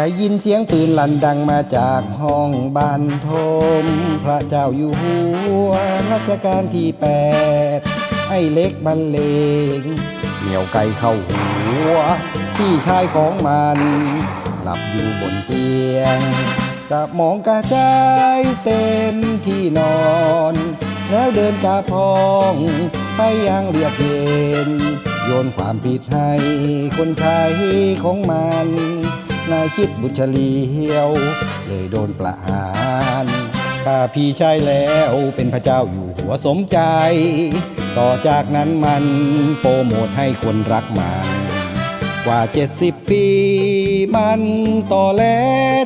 ได้ยินเสียงปืนลั่นดังมาจากห้องบ้านทม พระเจ้าอยู่หัวรัชกาลที่แปดไอ้เล็กบรรเลง เหนียวไก่เข้าหัว พี่ชายของมัน หลับอยู่บนเตียงกะมองกระจายเต็มที่นอน แล้วเดินกาพองไปยังเรียบเย็นโยนความผิดให้คนไทยของมัน นายคิดบุชลีเหี่ยว เลยโดนประหารข้าพี่ชายแล้วเป็นพระเจ้าอยู่หัวสมใจ ต่อจากนั้นมันโปรโมทให้คนรักมันกว่า70ปี มันต่อแล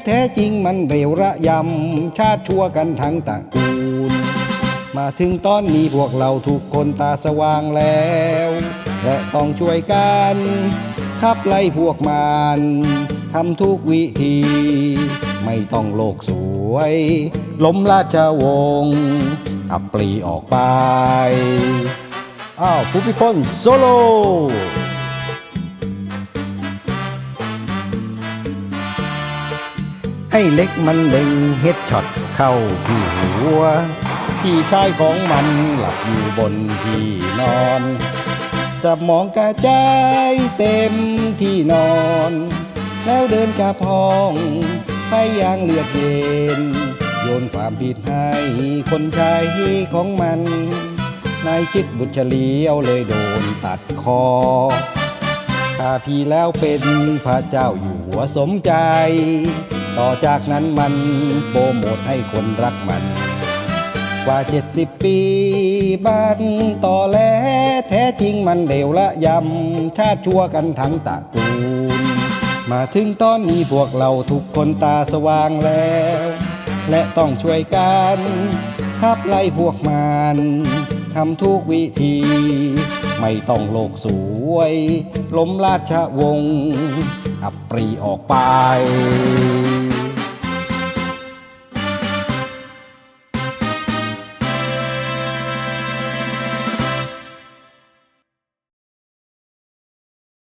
แท้จริงมันเร็วระยำ ชาติชั่วกันทั้งตระกูล มาถึงตอนนี้พวกเราทุกคนตาสว่างแล้ว และต้องช่วยกันขับไล่พวกมัน ทำทุกวิธี ไม่ต้องโลกสวย ล้มราชวงศ์อับปลีออกไป อ้าวผู้พิพลโซโลไอ้เล็กมันเล็งเฮ็ดช็อตเข้าที่หัว พี่ชายของมันหลับอยู่บนที่นอน สมองกระจายเต็มที่นอน แล้วเดินกระพอง ไปยังเลือดเย็น โยนความผิดให้คนชายของมัน นายคิดบุตรเฉลียวเลยโดนตัดคอข้าพี่แล้วเป็นพระเจ้าอยู่หัวสมใจ ต่อจากนั้นมันโปรโมทให้คนรักมัน กว่าเจ็ดสิบปีบ้านต่อแลแท้จริงมันเร็วละยำชาติชั่วกันทั้งตะกู มาถึงตอนนี้พวกเราทุกคนตาสว่างแล้ว และต้องช่วยกันขับไล่พวกมันทำทุกวิธี ไม่ต้องโลกสวย ล้มราชวงศ์อับปรีออกไป